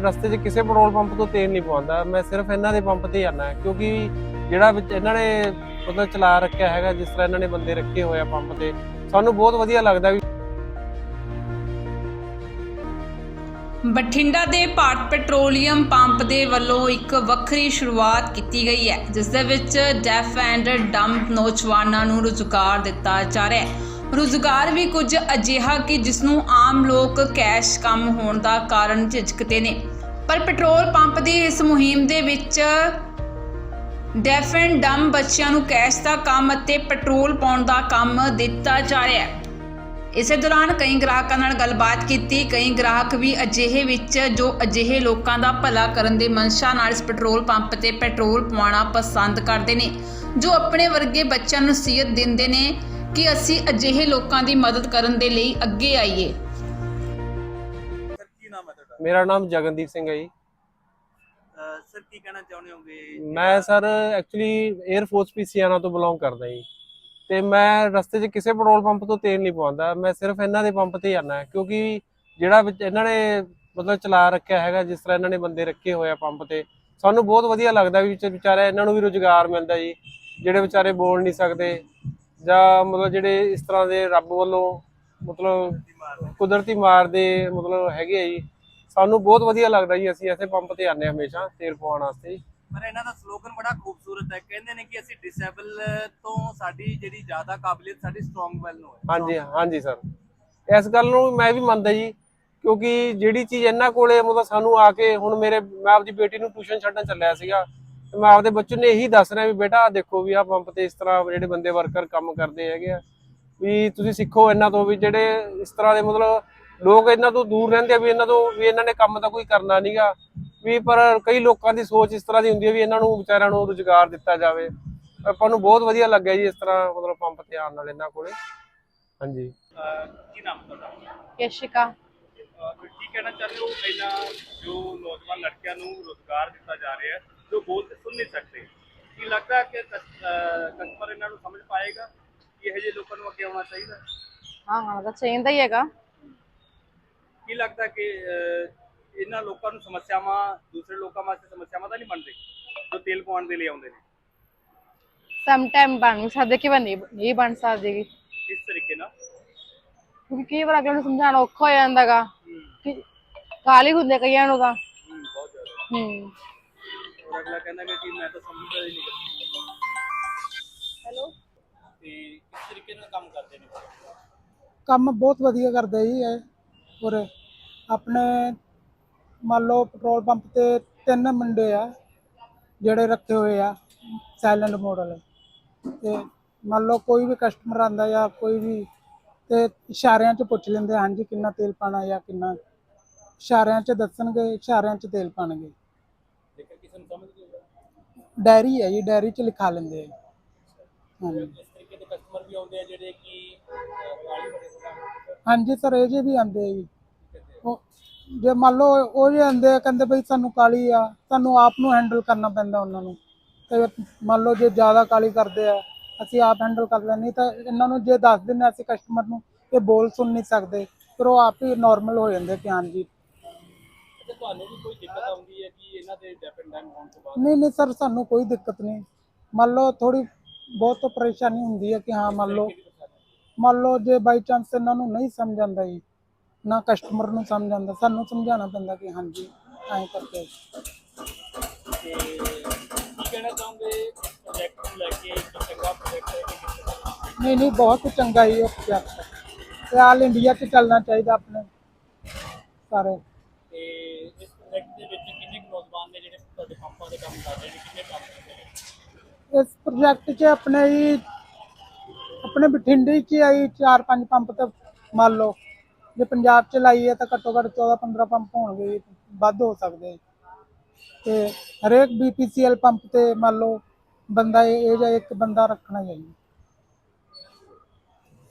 ਰਸਤੇ 'ਚ ਕਿਸੇ ਪੈਟਰੋਲ ਪੰਪ ਤੋਂ ਤੇਲ ਨਹੀਂ ਪਵਾਉਂਦਾ। ਮੈਂ ਸਿਰਫ ਇਹਨਾਂ ਦੇ ਪੰਪ ਤੇ ਜਾਂਦਾ ਕਿਉਂਕਿ ਜਿਹੜਾ ਵਿੱਚ ਇਹਨਾਂ ਨੇ ਮਤਲਬ ਚਲਾ ਰੱਖਿਆ ਹੈਗਾ, ਜਿਸ ਤਰ੍ਹਾਂ ਇਹਨਾਂ ਨੇ ਬੰਦੇ ਰੱਖੇ ਹੋਏ ਆ ਪੰਪ ਤੇ, ਸਾਨੂੰ ਬਹੁਤ ਵਧੀਆ ਲੱਗਦਾ ਵੀ ਬਠਿੰਡਾ ਦੇ ਭਾਰਤ ਪੈਟਰੋਲੀਅਮ ਪੰਪ ਦੇ ਵੱਲੋਂ ਇੱਕ ਵੱਖਰੀ ਸ਼ੁਰੂਆਤ ਕੀਤੀ ਗਈ ਹੈ, ਜਿਸ ਦੇ ਵਿੱਚ ਡੈਫ ਐਂਡ ਡੰਪ ਨੌਜਵਾਨਾਂ ਨੂੰ ਰੁਜ਼ਗਾਰ ਦਿੱਤਾ ਜਾ ਰਿਹਾ ਹੈ। ਰੁਜ਼ਗਾਰ ਵੀ ਕੁਝ ਅਜਿਹਾ ਕਿ ਜਿਸ ਨੂੰ ਆਮ ਲੋਕ ਕੈਸ਼ ਕੰਮ ਹੋਣ ਦਾ ਕਾਰਨ ਝਿਜਕਦੇ ਨੇ। ਪਰ ਪੈਟਰੋਲ ਪੰਪ ਦੀ ਇਸ ਮੁਹਿੰਮ ਦੇ ਵਿੱਚ ਡੈਫ ਐਂਡ ਡੰਮ ਬੱਚਿਆਂ ਨੂੰ ਕੈਸ਼ ਦਾ ਕੰਮ ਅਤੇ ਪੈਟਰੋਲ ਪਾਉਣ ਦਾ ਕੰਮ ਦਿੱਤਾ ਜਾ ਰਿਹਾ ਹੈ। ਇਸੇ ਦੌਰਾਨ ਕਈ ਗ੍ਰਾਹਕਾਂ ਨਾਲ ਗੱਲਬਾਤ ਕੀਤੀ। ਕਈ ਗ੍ਰਾਹਕ ਵੀ ਅਜਿਹੇ ਵਿੱਚ ਜੋ ਅਜਿਹੇ ਲੋਕਾਂ ਦਾ ਭਲਾ ਕਰਨ ਦੇ ਮਨਸ਼ਾ ਨਾਲ ਇਸ ਪੈਟਰੋਲ ਪੰਪ ਤੇ ਪੈਟਰੋਲ ਪਵਾਉਣਾ ਪਸੰਦ ਕਰਦੇ ਨੇ, ਜੋ ਆਪਣੇ ਵਰਗੇ ਬੱਚਿਆਂ ਨੂੰ ਨਸੀਹਤ ਦਿੰਦੇ ਨੇ। ਕਿ ਅਸੀਂ ਅਜਿਹੇ ਲੋਕਾਂ ਦੀ ਮਦਦ ਕਰਨ ਦੇ ਲਈ ਅੱਗੇ ਆਈਏ। ਸਰ ਕੀ ਨਾਮ ਹੈ ਤੁਹਾਡਾ? ਮੇਰਾ ਨਾਮ ਜਗਨਦੀਪ ਸਿੰਘ ਹੈ ਜੀ। ਅਹ ਸਰ ਕੀ ਕਹਿਣਾ ਚਾਹੁੰਦੇ ਹੋਗੇ? ਮੈਂ ਸਰ ਐਕਚੁਅਲੀ 에ਅਰ ਫੋਰਸ ਪੀਸੀਆਨਾ ਤੋਂ ਬਿਲੋਂਗ ਕਰਦਾ ਜੀ। ਤੇ ਮੈਂ ਰਸਤੇ 'ਚ ਕਿਸੇ ਪੈਟਰੋਲ ਪੰਪ ਤੋਂ ਤੇਲ ਨਹੀਂ ਪਵਾਉਂਦਾ। ਮੈਂ ਸਿਰਫ ਇਹਨਾਂ ਦੇ ਪੰਪ ਤੇ ਜਾਂਦਾ ਕਿਉਂਕਿ ਜਿਹੜਾ ਵਿੱਚ ਇਹਨਾਂ ਨੇ ਮਤਲਬ ਚਲਾ ਰੱਖਿਆ ਹੈਗਾ ਜਿਸ ਤਰ੍ਹਾਂ ਇਹਨਾਂ ਨੇ ਬੰਦੇ ਰੱਖੇ ਹੋਏ ਆ ਪੰਪ ਤੇ ਸਾਨੂੰ ਬਹੁਤ ਵਧੀਆ ਲੱਗਦਾ ਵੀ ਵਿਚ- ਵਿਚਾਰੇ ਇਹਨਾਂ ਨੂੰ ਵੀ ਰੁਜ਼ਗਾਰ ਮਿਲਦਾ ਜੀ ਜਿਹੜੇ ਵਿਚਾਰੇ ਬੋਲ ਨਹੀਂ ਸਕਦੇ। ਜਾਂ ਮਤਲਬ ਜਿਹੜੇ ਇਸ ਤਰ੍ਹਾਂ ਦੇ ਰੱਬ ਵੱਲੋਂ ਮਤਲਬ ਕੁਦਰਤੀ ਮਾਰ ਦੇ ਮਤਲਬ ਹੈਗੇ ਆ ਜੀ ਸਾਨੂੰ ਬਹੁਤ ਵਧੀਆ ਲੱਗਦਾ ਜੀ ਅਸੀਂ ਐਸੇ ਪੰਪ ਤੇ ਆਨੇ ਹਮੇਸ਼ਾ ਤੇਲ ਪਵਾਉਣ ਵਾਸਤੇ ਜੀ। ਪਰ ਇਹਨਾਂ ਦਾ ਸਲੋਗਨ ਬੜਾ ਖੂਬਸੂਰਤ ਹੈ ਕਹਿੰਦੇ ਨੇ ਕਿ ਅਸੀਂ ਡਿਸੇਬਲ ਤੋਂ ਸਾਡੀ ਜਿਹੜੀ ਜ਼ਿਆਦਾ ਕਾਬਲੀਅਤ ਸਾਡੀ ਸਟਰੋਂਗ ਵੈਲ ਨੂੰ ਹੈ। ਹਾਂਜੀ ਹਾਂਜੀ ਸਰ। ਇਸ ਗੱਲ ਨੂੰ ਮੈਂ ਵੀ ਮੰਨਦਾ ਜੀ ਕਿਉਂਕਿ ਜਿਹੜੀ ਚੀਜ਼ ਇਹਨਾਂ ਕੋਲੇ ਮਤਲਬ ਸਾਨੂੰ ਆ ਕੇ ਹੁਣ ਮੇਰੇ ਮੈਂ ਆਪਦੀ ਬੇਟੀ ਨੂੰ ਟਿਊਸ਼ਨ ਛੱਡਣ ਚੱਲਿਆ ਸੀਗਾ ਤੇ ਮੈਂ ਆਪਦੇ ਬੱਚੇ ਨੂੰ ਇਹੀ ਦੱਸ ਰਿਹਾ ਵੀ ਬੇਟਾ ਆਹ ਦੇਖੋ ਵੀ ਆਹ ਪੰਪ ਤੇ ਇਸ ਤਰ੍ਹਾਂ ਜਿਹੜੇ ਬੰਦੇ ਵਰਕਰ ਕੰਮ ਕਰਦੇ ਹੈਗੇ ਆ। ਵੀ ਤੁਸੀਂ ਸਿੱਖੋ ਇਹਨਾਂ ਤੋਂ ਵੀ ਜਿਹੜੇ ਇਸ ਤਰ੍ਹਾਂ ਦੇ ਮਤਲਬ ਲੋਕ ਇਹਨਾਂ ਤੋਂ ਦੂਰ ਰਹਿੰਦੇ ਆ ਵੀ ਇਹਨਾਂ ਤੋਂ ਵੀ ਇਹਨਾਂ ਨੇ ਕੰਮ ਤਾਂ ਕੋਈ ਕਰਨਾ ਨਹੀਂਗਾ ਵੀ ਪਰ ਕਈ ਲੋਕਾਂ ਦੀ ਸੋਚ ਇਸ ਤਰ੍ਹਾਂ ਦੀ ਹੁੰਦੀ ਹੈ ਵੀ ਇਹਨਾਂ ਨੂੰ ਵਿਚਾਰਿਆਂ ਨੂੰ ਰੁਜ਼ਗਾਰ ਦਿੱਤਾ ਜਾਵੇ। ਆਪਾਂ ਨੂੰ ਬਹੁਤ ਵਧੀਆ ਲੱਗਿਆ ਜੀ ਇਸ ਤਰ੍ਹਾਂ ਮਤਲਬ ਪੰਪ ਤੇ ਆਉਣ ਨਾਲ ਇਹਨਾਂ ਕੋਲੇ। ਹਾਂਜੀ। ਕੀ ਨਾਮ ਤੁਹਾਡਾ? ਯਸ਼ਿਕਾ। ਕੀ ਕਹਿਣਾ ਚਾਹੁੰਦੇ ਹੋ? ਇਹਨਾਂ ਜੋ ਨੌਜਵਾਨ ਲੜਕਿਆਂ ਨੂੰ ਰੋਜ਼ਗਾਰ ਦਿੱਤਾ ਜਾ ਰਿਹਾ ਹੈ ਜੋ ਬੋਲ ਤੇ ਸੁਣ ਨਹੀਂ ਸਕਦੇ। ਕੀ ਲੱਗਦਾ ਹੈ ਕਿ ਕਸਟਮਰ ਇਹਨਾਂ ਨੂੰ ਸਮਝ ਪਾਏਗਾ ਕਿ ਇਹੋ ਜਿਹੇ ਲੋਕਾਂ ਨੂੰ ਅੱਗੇ ਆਉਣਾ ਚਾਹੀਦਾ? ਹੈ? ਹਾਂ ਤਾਂ ਚਾਹੀਦਾ ਹੀ ਹੈਗਾ। ਕੀ ਲੱਗਦਾ ਕਿ ਇਹਨਾਂ ਲੋਕਾਂ ਨੂੰ ਸਮੱਸਿਆਵਾਂ ਦੂਸਰੇ ਲੋਕਾਂ ਵਾਸਤੇ ਸਮੱਸਿਆਵਾਂ ਤਾਂ ਨਹੀਂ ਬਣਦੇ ਜੋ ਤੇਲ ਪਵਾਉਣ ਦੇ ਲਈ ਆਉਂਦੇ ਨੇ? ਸਮ ਟਾਈਮ ਬਣ ਸਕਦੇ ਕਿ ਨਹੀਂ ਨਹੀਂ ਬਣ ਸਕਦੀ। ਗੀ। ਇਸ ਤਰੀਕੇ ਨਾਲ? ਕਿਉਂਕਿ ਕਈ ਵਾਰ ਅਗਲੇ ਨੂੰ ਸਮਝਾਉਣਾ ਔਖਾ ਹੋ ਜਾਂਦਾਗਾ ਕਿ ਕਾਲੀ ਹੁੰਦੇ ਕਈਆਂ ਨੂੰ ਤਾਂ। ਬਹੁਤ ਜ਼ਿਆਦਾ। ਹੂੰ। ਅਗਲਾ ਕਹਿੰਦਾ ਕਿ ਮੈਂ ਤਾਂ ਸਮਝਦਾ ਹੀ ਨਹੀਂ। ਹੈਲੋ? ਤੇ ਇਸ ਤਰੀਕੇ ਨਾਲ ਕੰਮ ਕਰਦੇ ਨੇ? ਕੰਮ ਬਹੁਤ ਵਧੀਆ ਕਰਦਾ ਜੀ ਇਹ। ਔਰ ਆਪਣੇ ਮੰਨ ਲਓ ਪੈਟਰੋਲ ਪੰਪ ਤੇ ਤਿੰਨ ਮੁੰਡੇ ਆ ਜਿਹੜੇ ਰੱਖੇ ਹੋਏ ਆ ਸਾਇਲੈਂਟ ਮਾਡਲ ਤੇ ਮੰਨ ਲਓ ਕੋਈ ਵੀ ਕਸਟਮਰ ਆਂਦਾ ਜਾਂ ਕੋਈ ਵੀ ਤੇ ਇਸ਼ਾਰਿਆਂ 'ਚ ਪੁੱਛ ਲੈਂਦੇ ਹਾਂਜੀ ਕਿੰਨਾ ਤੇਲ ਪਾਣਾ ਜਾਂ ਕਿੰਨਾ। ਇਸ਼ਾਰਿਆਂ 'ਚ ਦੱਸਣਗੇ ਇਸ਼ਾਰਿਆਂ 'ਚ ਤੇਲ ਪਾਣਗੇ ਜੇਕਰ ਕਿਸੇ ਨੂੰ ਸਮਝ ਨਹੀਂ ਆਉਂਦਾ ਡਾਇਰੀ ਹੈ ਜੀ ਡਾਇਰੀ 'ਚ ਲਿਖਾ ਲੈਂਦੇ ਆ ਹਾਂਜੀ। ਇਸ ਤਰੀਕੇ ਦੇ ਕਸਟਮਰ ਵੀ ਆਉਂਦੇ ਆ ਜਿਹੜੇ ਕਿ ਕਾਲੀ ਬੜੇ ਹੋਣਾ ਹਾਂਜੀ ਸਰ ਇਹ ਜੇ ਵੀ ਆਂਦੇ ਆ ਜੀ। ਉਹ ਜੇ ਮੰਨ ਲਓ ਉਹ ਜੇ ਆਂਦੇ ਆ ਕਹਿੰਦੇ ਬਈ ਸਾਨੂੰ ਕਾਲੀ ਆ ਸਾਨੂੰ ਆਪ ਨੂੰ ਹੈਂਡਲ ਕਰਨਾ ਪੈਂਦਾ ਉਹਨਾਂ ਨੂੰ। ਤੇ ਮੰਨ ਲਓ ਜੇ ਜ਼ਿਆਦਾ ਕਾਲੀ ਕਰਦੇ ਆ ਅਸੀਂ ਆਪ ਹੈਂਡਲ ਕਰ ਨਹੀਂ ਤਾਂ ਇਹਨਾਂ ਨੂੰ ਜੇ ਦੱਸ ਦਿੰਦੇ ਅਸੀਂ ਕਸਟਮਰ ਨੂੰ ਇਹ ਬੋਲ ਸੁਣ ਨਹੀਂ ਸਕਦੇ। ਫਿਰ ਉਹ ਆਪ ਹੀ ਨਾਰਮਲ ਹੋ ਜਾਂਦੇ ਕਿ ਹਾਂਜੀ ਤੇ ਤੁਹਾਨੂੰ ਵੀ ਕੋਈ ਦਿੱਕਤ ਆਉਂਦੀ ਹੈ ਕਿ ਇਹਨਾਂ ਟਾਈਮ ਹੋਣ ਤੋਂ ਬਾਅਦ ਨਹੀਂ ਨਹੀਂ ਸਰ ਸਾਨੂੰ ਕੋਈ ਦਿੱਕਤ ਨਹੀਂ। ਮੰਨ ਲਓ ਥੋੜੀ ਬਹੁਤ ਪਰੇਸ਼ਾਨੀ ਹੁੰਦੀ ਹੈ ਕਿ ਹਾਂ ਮੰਨ ਲਓ ਮੰਨ ਲਓ ਜੇ ਬਾਈ ਚਾਂਸ ਇਹਨਾਂ ਨੂੰ ਨਹੀਂ ਸਮਝ ਆਉਂਦਾ ਜੀ ਨਾ ਕਸਟਮਰ ਨੂੰ ਸਮਝ ਆਉਂਦਾ ਸਾਨੂੰ ਸਮਝਾਉਣਾ ਪੈਂਦਾ ਕਿ ਹਾਂਜੀ ਐਂ ਕਰਕੇ। ਤੇ ਕੀ ਕਹਿਣਾ ਚਾਹੋਗੇ? ਪ੍ਰੋਜੈਕਟ ਨੂੰ ਲੈ ਕੇ ਇੱਕ ਚੰਗਾ ਪ੍ਰੋਜੈਕਟ ਹੈ ਕਿ ਕਿਸ ਤਰ੍ਹਾਂ ਨਹੀਂ ਨਹੀਂ ਬਹੁਤ ਚੰਗਾ ਹੀ ਉਹ ਪ੍ਰੋਜੈਕਟ ਤੇ ਆਲ ਇੰਡੀਆ 'ਚ ਚੱਲਣਾ ਚਾਹੀਦਾ ਆਪਣੇ ਸਾਰੇ। ਤੇ ਇਸ ਪ੍ਰੋਜੈਕਟ ਦੇ ਵਿੱਚ ਨੇ ਪੰਪਾਂ ਦੇ ਕੰਮ ਕਰ ਰਹੇ ਨੇ, ਕਿੰਨੇ ਕੰਮ ਕਰਦੇ ਨੇ? ਇਸ ਪ੍ਰੋਜੈਕਟ 'ਚ ਆਪਣੇ ਹੀ, ਆਪਣੇ ਬਠਿੰਡੇ 'ਚ ਆਈ ਚਾਰ ਪੰਜ ਪੰਪ ਤੇ ਮੰਨ ਲਓ। ਜੇ ਪੰਜਾਬ 'ਚ ਲਾਈਏ ਤਾਂ ਘੱਟੋ ਘੱਟ 14 15 ਪੰਪ ਹੋਣਗੇ, ਵੱਧ ਹੋ ਸਕਦੇ ਤੇ ਹਰੇਕ ਬੀਪੀਸੀਐਲ ਪੰਪ ਤੇ ਮੰਨ ਲਓ, ਬੰਦਾ ਇਹ ਇਹ ਇੱਕ ਬੰਦਾ ਰੱਖਣਾ ਚਾਹੀਦਾ